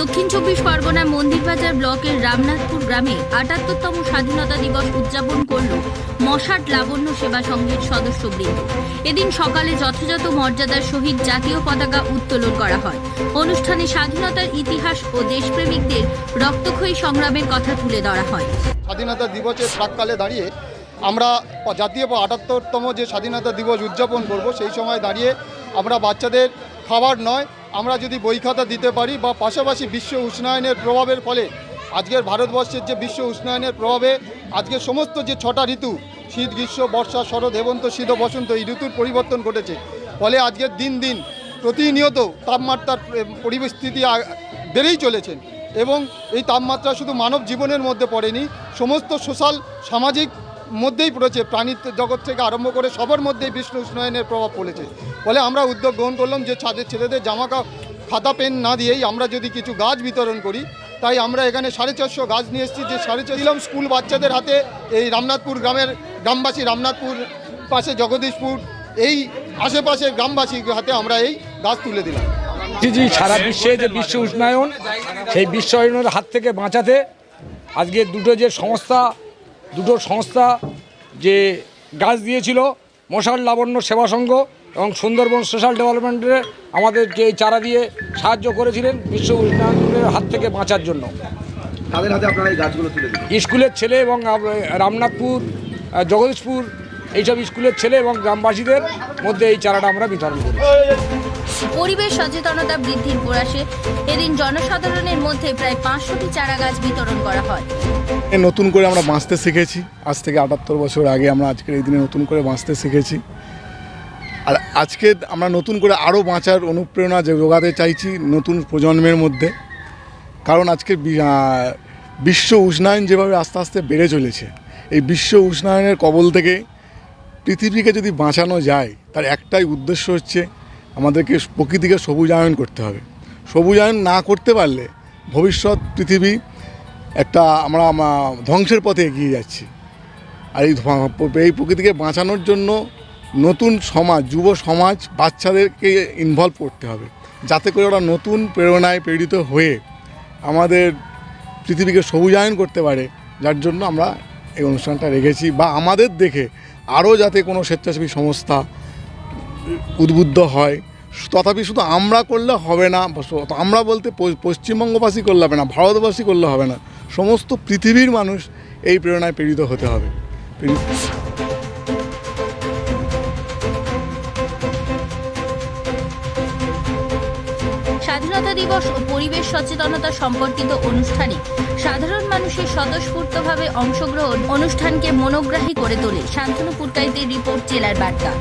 দক্ষিণ চব্বিশ পরগনার মন্দিরবাজার ব্লকের রামনাথপুর গ্রামে আটাত্তরতম স্বাধীনতা দিবস উদযাপন করল মশাট লাবণ্য সেবা সংঘের সদস্যবৃন্দ। এদিন সকালে যথাযথ মর্যাদার সহিত জাতীয় পতাকা উত্তোলন করা হয়। অনুষ্ঠানে স্বাধীনতার ইতিহাস ও দেশপ্রেমিকদের রক্তক্ষয়ী সংগ্রামের কথা তুলে ধরা হয়। স্বাধীনতা দিবসের প্রাককালে দাঁড়িয়ে আমরা জাতীয় আটাত্তরতম যে স্বাধীনতা দিবস উদযাপন করব, সেই সময় দাঁড়িয়ে আমরা বাচ্চাদের খাবার নয় আমরা যদি বই খাতা দিতে পারি বা পাশাপাশি বিশ্ব উষ্ণায়নের প্রভাবের ফলে আজকের ভারতবর্ষের যে বিশ্ব উষ্ণায়নের প্রভাবে আজকে সমস্ত যে ছটা ঋতু, শীত, গ্রীষ্ম, বর্ষা, শরৎ, হেমন্ত, শীত বসন্ত, এই ঋতুর পরিবর্তন ঘটেছে। ফলে আজকের দিন দিন প্রতিনিয়ত তাপমাত্রার পরিস্থিতি বেড়েই চলেছেন এবং এই তাপমাত্রা শুধু মানব জীবনের মধ্যে পড়েনি, সমস্ত সোশ্যাল, সামাজিক মধ্যেই পড়েছে প্রাণী জগৎ থেকে আরম্ভ করে সবার মধ্যেই বিষ্ণু উষ্ণায়নের প্রভাব পড়েছে। ফলে আমরা উদ্যোগ গ্রহণ করলাম যে ছাদের ছেলেদের জামা খাতা, পেন না দিয়েই আমরা যদি কিছু গাছ বিতরণ করি, তাই আমরা এখানে সাড়ে চারশো গাছ নিয়ে এসেছি যে সাড়ে চার দিলাম স্কুল বাচ্চাদের হাতে এই রামনাথপুর গ্রামের গ্রামবাসী রামনাথপুর পাশে জগদীশপুর, এই আশেপাশে গ্রামবাসীর হাতে আমরা এই গাছ তুলে দিলাম। জি, সারা বিশ্বে যে বিশ্ব উষ্ণায়ন, সেই বিশ্ব উষ্ণায়নের হাত থেকে বাঁচাতে আজকে দুটো যে সংস্থা দুটো সংস্থা যে গাছ দিয়েছিল মশার লাবণ্য সেবা সংঘ এবং সুন্দরবন সোশ্যাল ডেভেলপমেন্টে আমাদেরকে এই চারা দিয়ে সাহায্য করেছিলেন বিশ্ব উষ্ণায়নের হাত থেকে বাঁচার জন্য। তাদের হাতে আপনারা এই গাছগুলো তুলে দিন স্কুলের ছেলে এবং রামনাথপুর জগদীশপুর এইসব স্কুলের ছেলে এবং গ্রামবাসীদের মধ্যে এই চারাটা আমরা বিতরণ করি পরিবেশ সচেতনতা বৃদ্ধির প্রয়াসে এদিন জনসাধারণের মধ্যে প্রায় পাঁচশোটি চারা গাছ বিতরণ করা হয়। নতুন করে আমরা বাঁচতে শিখেছি। আজ থেকে আটাত্তর বছর আগে আমরা আজকের এই দিনে নতুন করে বাঁচতে শিখেছি। আর আজকে আমরা নতুন করে আরও বাঁচার অনুপ্রেরণা যোগাতে চাইছি নতুন প্রজন্মের মধ্যে। কারণ আজকে বিশ্ব উষ্ণায়ন যেভাবে আস্তে আস্তে বেড়ে চলেছে, এই বিশ্ব উষ্ণায়নের কবল থেকে পৃথিবীকে যদি বাঁচানো যায়, তার একটাই উদ্দেশ্য হচ্ছে আমাদেরকে প্রকৃতিকে সবুজায়ন করতে হবে। সবুজায়ন না করতে পারলে ভবিষ্যৎ পৃথিবী একটা আমরা ধ্বংসের পথে এগিয়ে যাচ্ছি। আর এই এই প্রকৃতিকে বাঁচানোর জন্য নতুন সমাজ, যুব সমাজ, বাচ্চাদেরকে ইনভলভ করতে হবে। যাতে করে ওরা নতুন প্রেরণায় প্রেরিত হয়ে আমাদের পৃথিবীকে সবুজায়ন করতে পারে। যার জন্য আমরা এই অনুষ্ঠানটা রেখেছি বা আমাদের দেখে আরও যাতে কোনো স্বেচ্ছাসেবী সংস্থা উদ্বুদ্ধ হয়। তথাপি শুধু আমরা করলে হবে না আমরা বলতে পশ্চিমবঙ্গবাসী করলে হবে না, ভারতবাসী করলে হবে না। সমস্ত পৃথিবীর মানুষ এই প্রেরণায় প্রেরিত হতে হবে। স্বাধীনতা দিবস ও পরিবেশ সচেতনতা সম্পর্কিত অনুষ্ঠানে সাধারণ মানুষের স্বতঃস্ফূর্তভাবে অংশগ্রহণ অনুষ্ঠানকে মনোগ্রাহী করে তোলে শান্তনু পুরকাইতের রিপোর্ট, জেলার বার্তা।